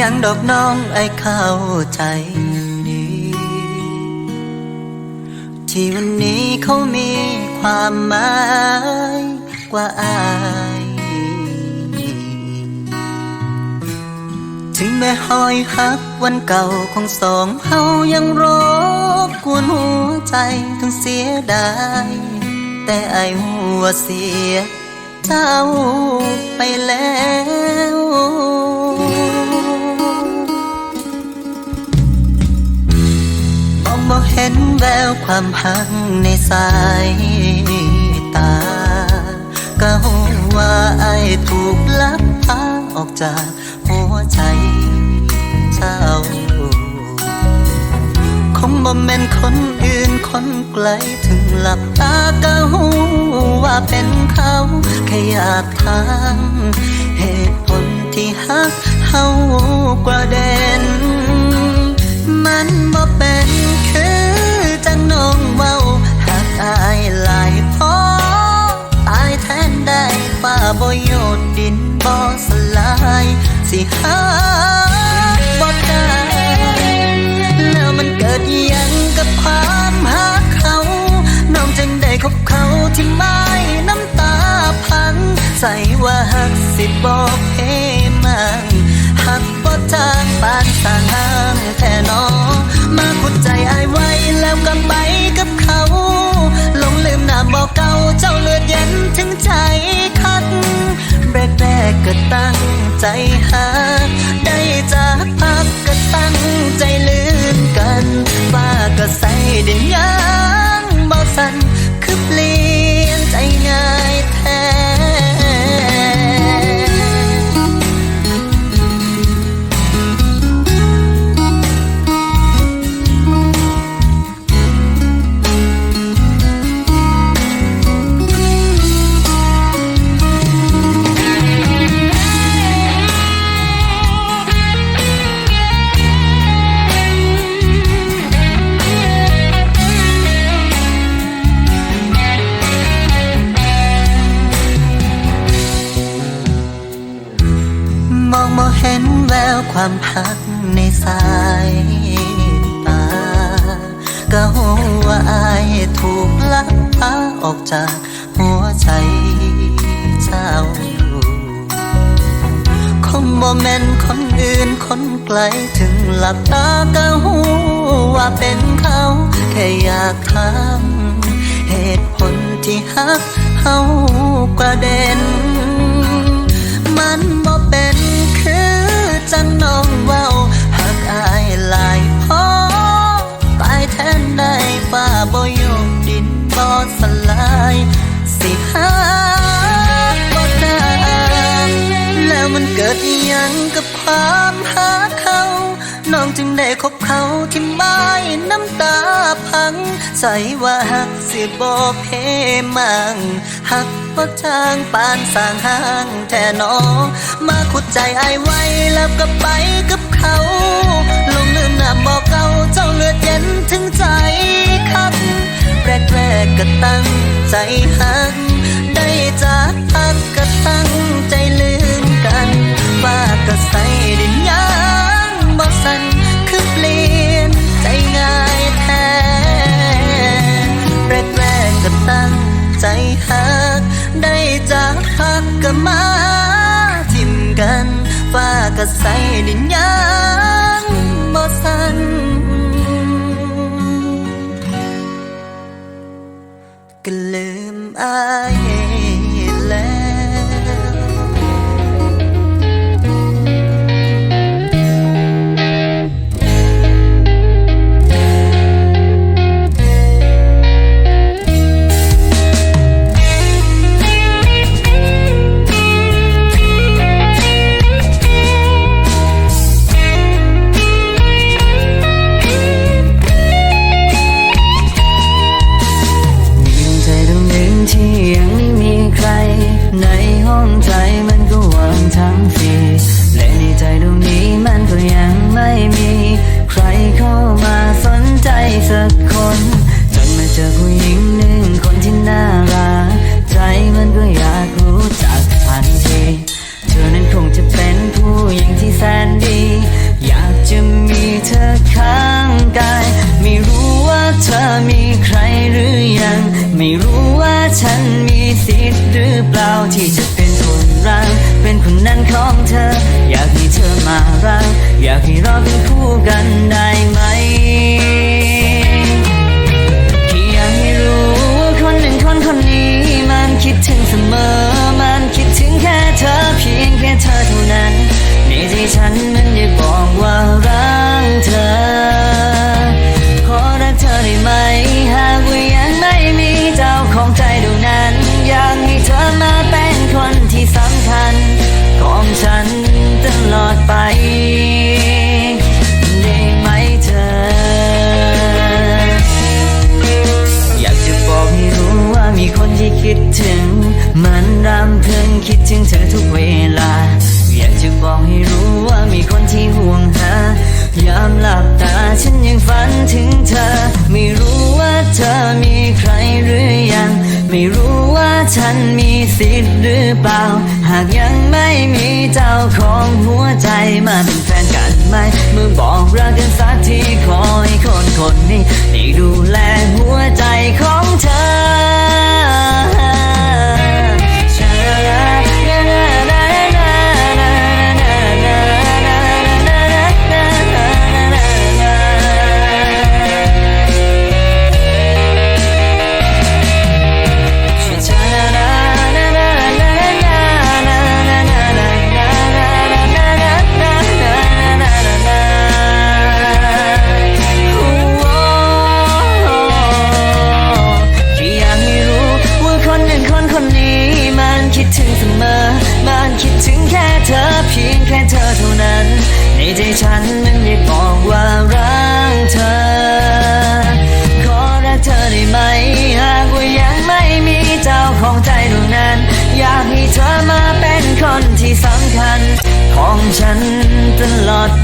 ยังดอกน้องไอเข้าใจดี ที่วันนี้เขามีความหมายกว่าอาย ถึงแม้หอยหักวันเก่าของสองเฮายังรบกวนหัวใจทั้งเสียดาย แต่ไอหัวเสียเจ้าไปแล้ว เห็นแววความหักในสายตา ก็หัว่าไอายถูกลักพาออกจากหัวใจเจ้าคงบ่แม่นคนอื่นคนไกลถึงหลับตาก็หูว่าเป็นเขาแค่อยากถามเหตุผลที่ฮักเฮากว่าเด่นมันบ่เป็น น้องเว้าหักอายหลายพอตายแทนได้ฟ้าบ่โยนดินบ่สลาย สิหาบ่ได้แล้วมันเกิดยังกับความหักเขาน้องจึงได้คบเขาที่ไม่น้ำตาพัง ใส่ว่าหักสิบอกเฮมังหักบ่ทางปานสางหางแท่นอ มาขุดใจอายไว้แล้วก็ไปกับเขาหลงลืมหน้าบอกเก่าเจ้าเลือดเย็นถึงใจคัดแรกแรกก็ตั้งใจหา ได้จากพักก็ตั้งใจลืมกันฟ้าก็ใส่ดินยางเบาสันคือเปลี่ยนใจง่ายากว่าเด่นมันบ่เป็นคือจังน้องเว้าหักอายหลายพอตายแทนได้ฟ้าบ่ยกดินบ่สลาย สิหาบ่ได้แล้วมันเกิดอิหยังกับความหาเขา น้องจึงได้คบเขาที่ไม่น้ำตา ใส่ว่าหักสิบอกเพมังหักก็ทางปานสร้างห้างแท่น้องมาขุดใจไอไว้แล้วก็ไปกับเขาลงลืมหน้าบอกเก่าเจ้าเลือดเย็นถึงใจคักแรกแรกก็ตั้งใจหักได้จากพักก็ตั้งใจลืมกันฟ้าก็ใส่ดิน มี ฉันมีสิทธิ์หรือเปล่า หากยังไม่มีเจ้าของหัวใจมาเป็นแฟนกันไหมเมื่อบอกรักกันสักทีขอให้คนคนนี้ได้ดูแลหัวใจของเธอ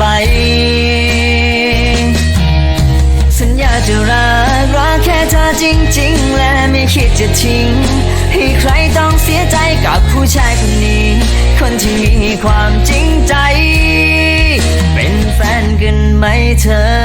ไป สัญญาจะรักรักแค่เธอจริง ๆ และไม่คิดจะทิ้ง ให้ใครต้องเสียใจกับผู้ชายคนนี้ คนที่มีความจริงใจ เป็นแฟนกันไหมเธอ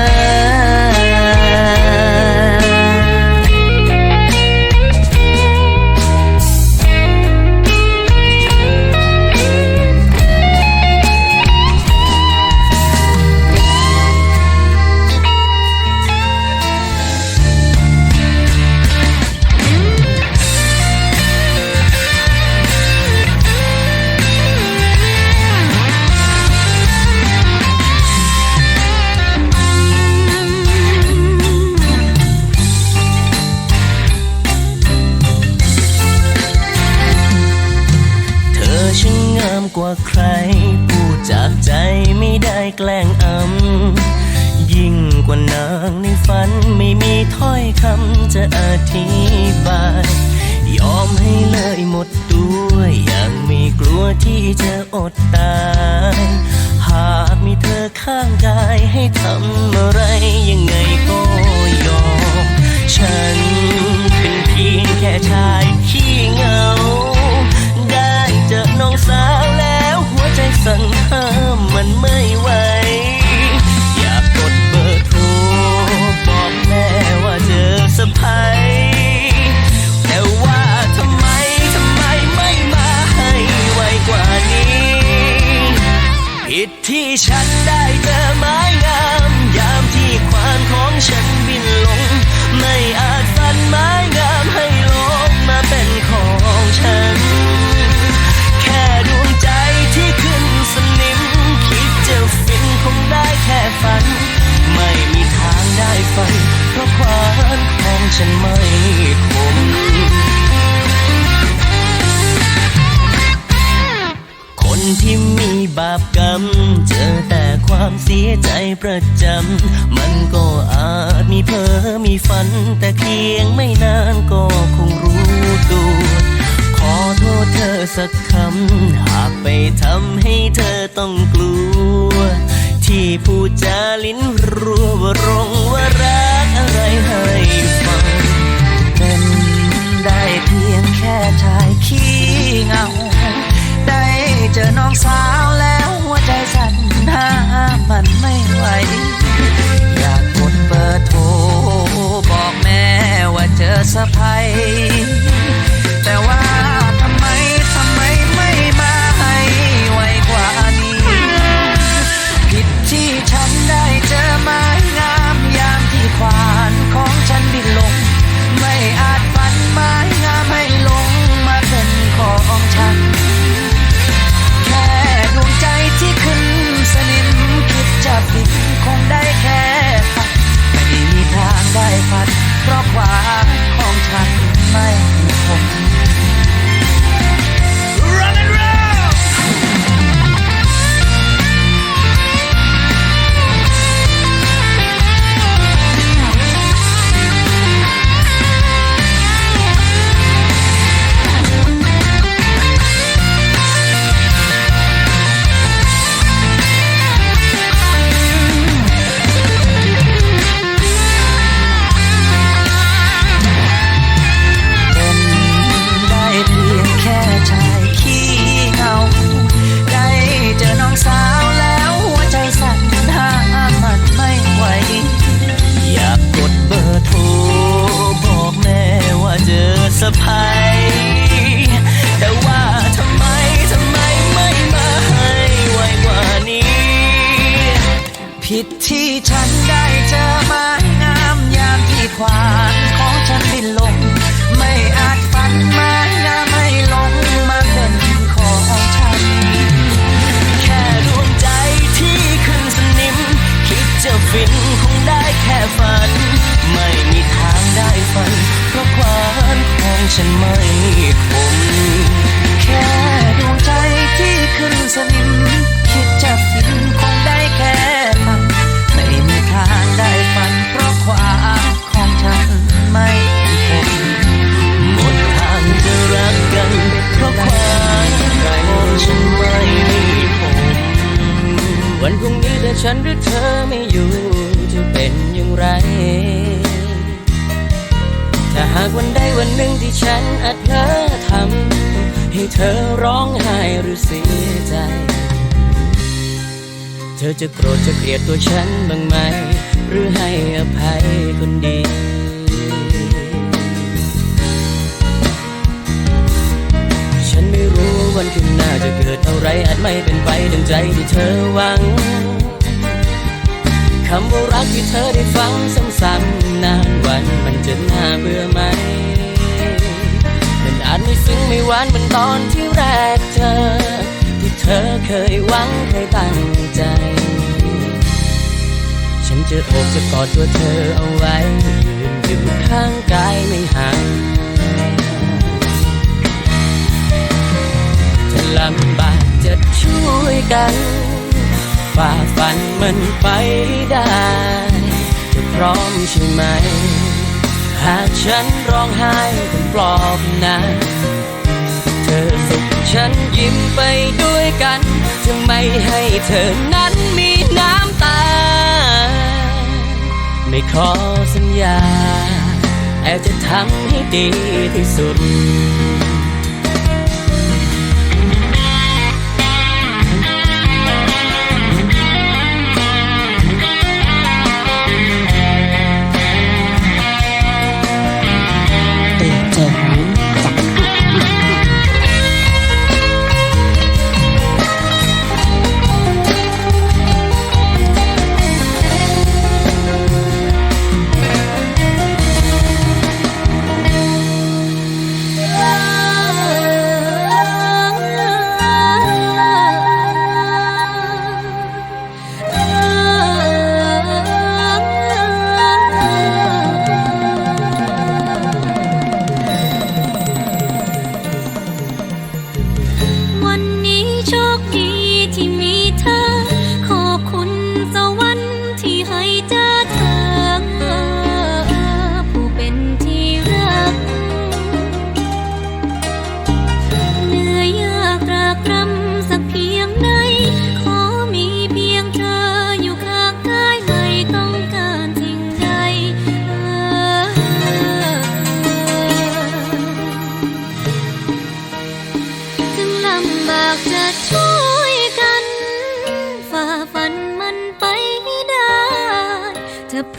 ว่าใคร พูดจากใจไม่ได้แกล้งอำยิ่งกว่านางในฝันไม่มีถ้อยคำจะอธิบาย ยอมให้เลยหมดตัวอย่างไม่กลัวที่จะอดตายหากมีเธอข้างกายให้ทำอะไรยังไงก็ยอม ฉันเป็นเพียงแค่ชายขี้เหงา ได้เจอน้องสาวแล้ว สั่นห้ามมันไม่ไหว อยากกดเบอร์โทรบอกแม่ว่าเจอสะพายแต่ว่าทำไมทำไมไม่มาให้ไวกว่านี้ ผิดที่ฉันได้เจอไม้งาม ยามที่ควานของฉัน ฉันไม่คมคนที่มีบาปกรรม เจอแต่ความเสียใจประจำ มันก็อาจมีเพ้อมีฝัน แต่เพียงไม่นานก็คงรู้ตัวขอโทษเธอสักคำ หากไปทำให้เธอต้องกลัว ที่ผู้จาลิ้นรัวว่ารงว่ารักอะไรให้ฟัง ใจ เธอจะโกรธจะเกลียดตัวฉันบ้างไหม หรือให้อภัยคนดีฉันไม่รู้วันข้างหน้าจะเกิดอะไรอาจไม่เป็นไปดังใจที่เธอหวังคำว่ารักที่เธอได้ฟังซ้ำๆนานวันมันจะน่าเบื่อไหม มันไม่ซึ้งไม่หวานเหมือนตอนที่แรกเจอที่เธอเคยหวังเคยตั้งใจ ฉันจะโอบจะกอดตัวเธอเอาไว้ยืนอยู่ข้างกายไม่ห่างจะลำบากจะช่วยกันฝ่าฟันมันไปได้จะพร้อมใช่ไหม หากฉันร้องไห้ต้องปลอบนะเธอสุขฉันยิ้มไปด้วยกันจะไม่ให้เธอนั้นมีน้ำตา ไม่ขอสัญญาแต่จะทำให้ดีที่สุด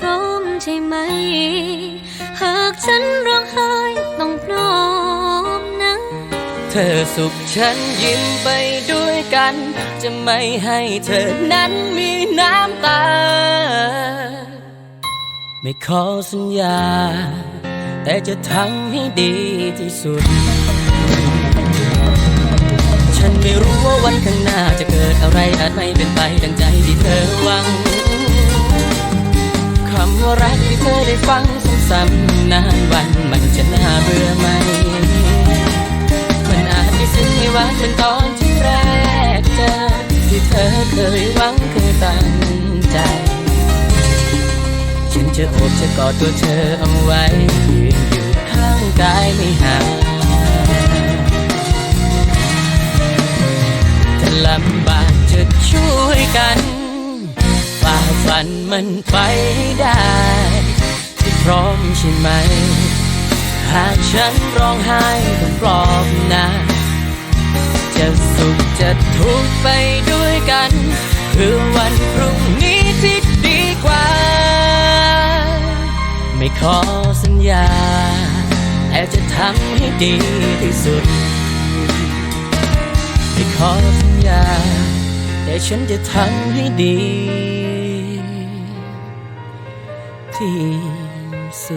ร้อมใช่ไหม หากฉันร้องไห้ต้องพร้อมนะ เธอสุขฉันยิ้มไปด้วยกัน จะไม่ให้เธอนั้นมีน้ำตา ไม่ขอสัญญา แต่จะทำให้ดีที่สุด ฉันไม่รู้ว่าวันข้างหน้าจะเกิดอะไรอาจไม่เป็นไปดังใจที่เธอหวัง คำว่ารักที่เธอได้ฟังซ้ำๆนานวันมันจะน่าเบื่อไหม มันอาจไม่ซึ้งไม่หวานเหมือนตอนที่แรกเจอที่เธอเคยหวังเคยตั้งใจ ฉันจะโอบจะกอดตัวเธอเอาไว้ยืนอยู่ข้างกายไม่ห่างถ้าลำบากจะช่วยกัน ฝันมันไปได้ที่พร้อมใช่ไหม หากฉันร้องไห้ต้องปลอบนะจะสุขจะทุกข์ไปด้วยกันเพื่อวันพรุ่งนี้ที่ดีกว่า ไม่ขอสัญญาแต่จะทำให้ดีที่สุด ไม่ขอสัญญา แต่ฉันจะทำให้ดี ที่สุ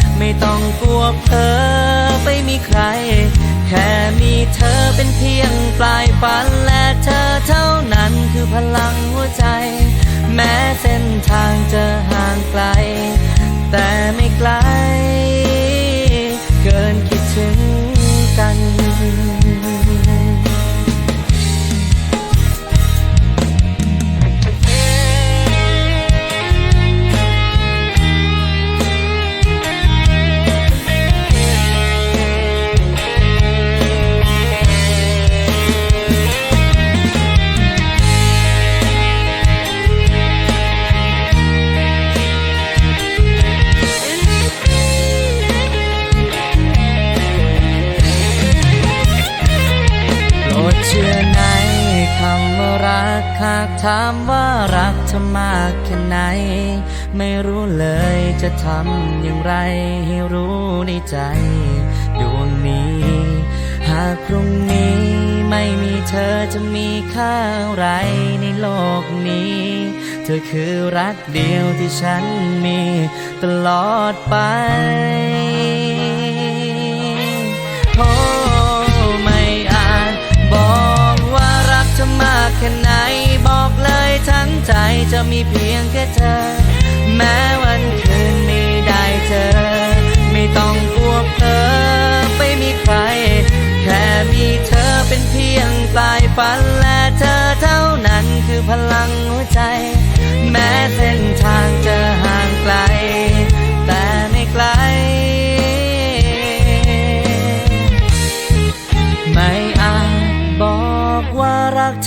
ไม่ต้องกลัวเพลอไปมีใคร แค่มีเธอเป็นเพียงปลายฝันและเธอเท่านั้นคือพลังหัวใจ แม้เส้นทางจะห่างไกล แต่ไม่ไกล เกินคิดถึงกัน ทำอย่างไรให้รู้ในใจ ดวงนี้ หากพรุ่งนี้ไม่มีเธอจะมีค่าอะไรในโลกนี้ เธอคือรักเดียวที่ฉันมีตลอดไปโอ้ไม่อาจบอกว่ารักเธอมากแค่ไหนบอกเลยทั้งใจจะมีเพียงแค่เธอ แม้วันคืน ไม่ได้เจอไม่ต้องกลัวเพลอไม่มีใคร แค่มีเธอเป็นเพียงปลายฝันและเธอเท่านั้นคือพลังหัวใจ แม้เส้นทางจะห่างไกล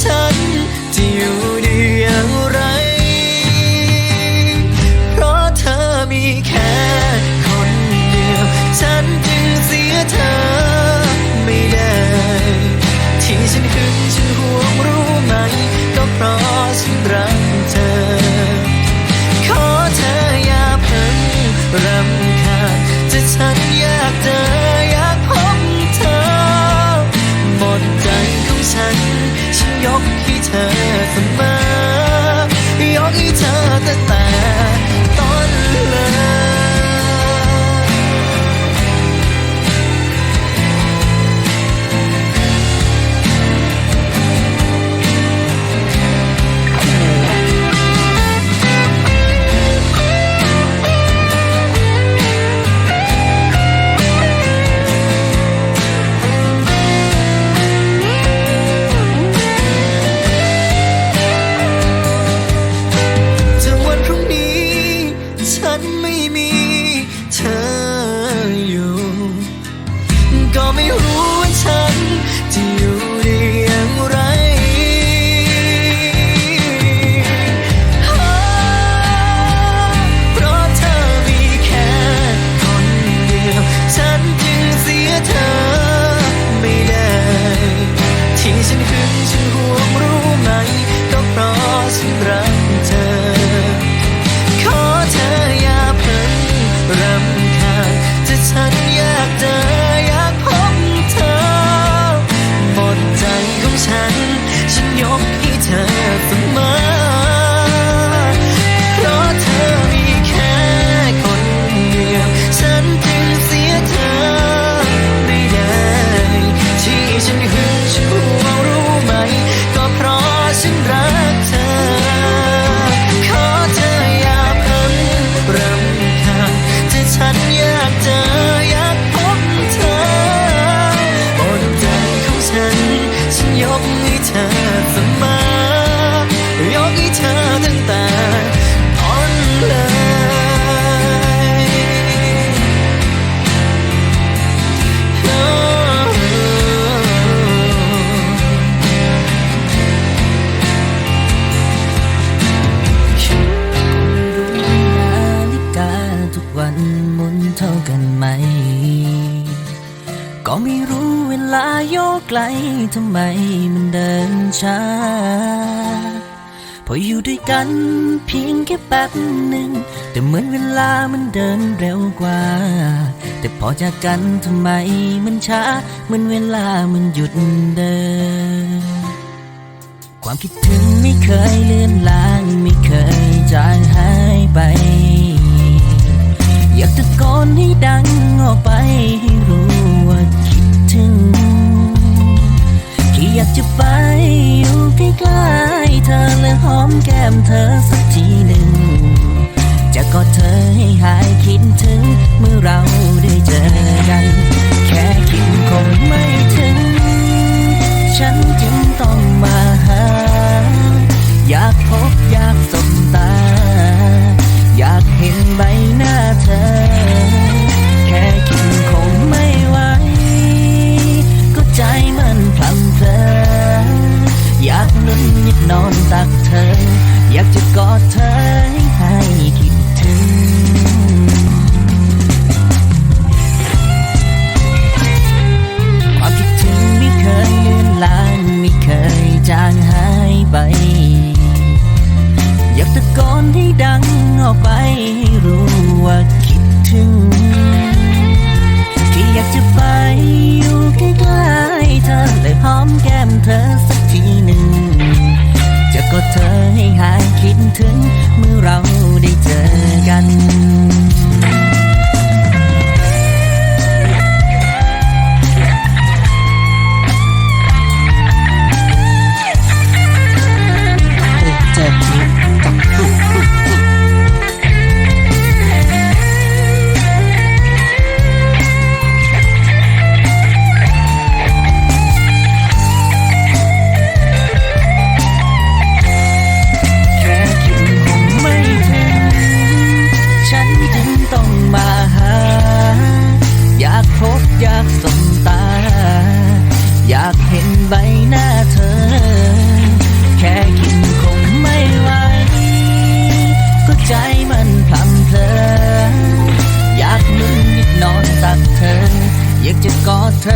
ฉันจะอยู่ดี ไกลทำไมมันเดินช้า พออยู่ด้วยกันเพียงแค่แป๊บหนึ่ง แต่เหมือนเวลามันเดินเร็วกว่า แต่พอจากกันทำไมมันช้า เหมือนเวลามันหยุดเดิน ความคิดถึงไม่เคยเลือนลางไม่เคยจางหายไป อยากตะโกนให้ดังออกไปให้รู้ อยากจะไปอยู่ใกล้ๆเธอและหอมแก้มเธอสักทีหนึ่ง จะกอดเธอให้หายคิดถึง เมื่อเราได้เจอกัน แค่คิดคงไม่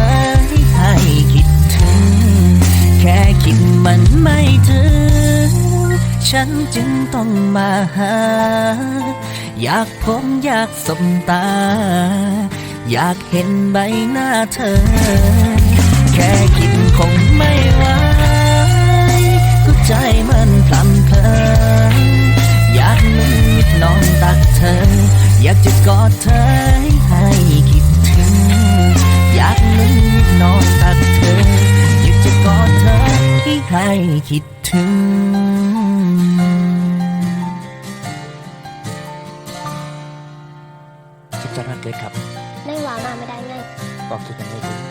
กอดเธอให้คิดถึง แค่คิดมันไม่ถึง ฉันจึงต้องมาหา อยากพบอยากสบตา อยากเห็นใบหน้าเธอ แค่คิดคงไม่ไหวก็ใจมันพลันเพลออยากนุ่นนิดนอนตักเธอ อยากจะกอดเธอให้คิด นุ่นนิดนอนตักเธออยากจะกอดเธอให้คิดถึงคิดจะรักเกิดครับได้ว่ามาไม่ได้ไงก็คิดกันไม่ถึงก็เลยต้องมาหา